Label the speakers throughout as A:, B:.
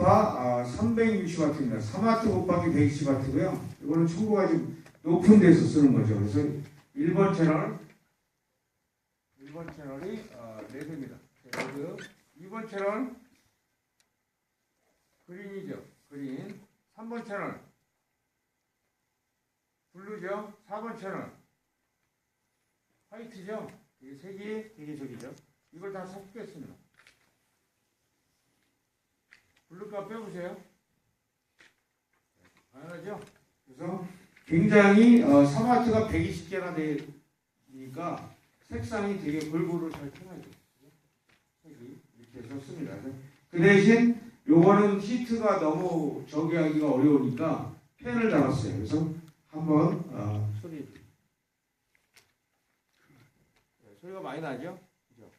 A: 아, 360W입니다. 3W 곱하기 120W고요. 이거는 첨부가 좀 높은 데서 쓰는 거죠. 그래서 1번 채널 1번 채널이 어, 레드입니다. 레드 2번 채널 그린이죠. 그린 3번 채널 블루죠. 4번 채널 화이트죠. 이게 색이 이게 저기죠. 이걸 다 섞겠습니다. 블루값 빼보세요. 당연하죠. 그래서 굉장히 어, 3와트가 120개나 되니까 색상이 되게 골고루 잘 편하죠. 색이 이렇게 해서 씁니다. 그 대신 요거는 히트가 너무 저기 하기가 어려우니까 펜을 달았어요. 그래서 한번 어, 소리 네, 소리가 많이 나죠? 그죠?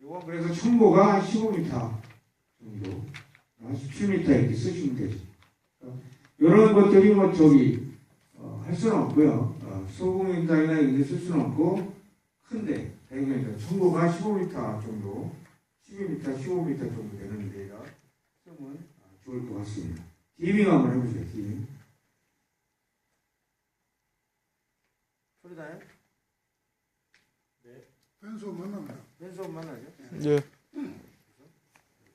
A: 요건 그래서 첨보가 15m 정도, 17m 이렇게 쓰시면 되죠. 이런 것들이 뭐 저기 어, 할 수는 없고요. 어, 소금 현장이나 이렇게 쓸 수는 없고 큰데 대형현장 첨보가 15m 정도, 12m, 15m 정도 되는 데가 쓰면 아, 좋을 것 같습니다. 디밍 한번 해보세요. 디밍. 소리 나요?
B: 펜소 만납니다.
A: 연습 만나죠?
C: 예.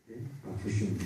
A: 네, 아, 조심.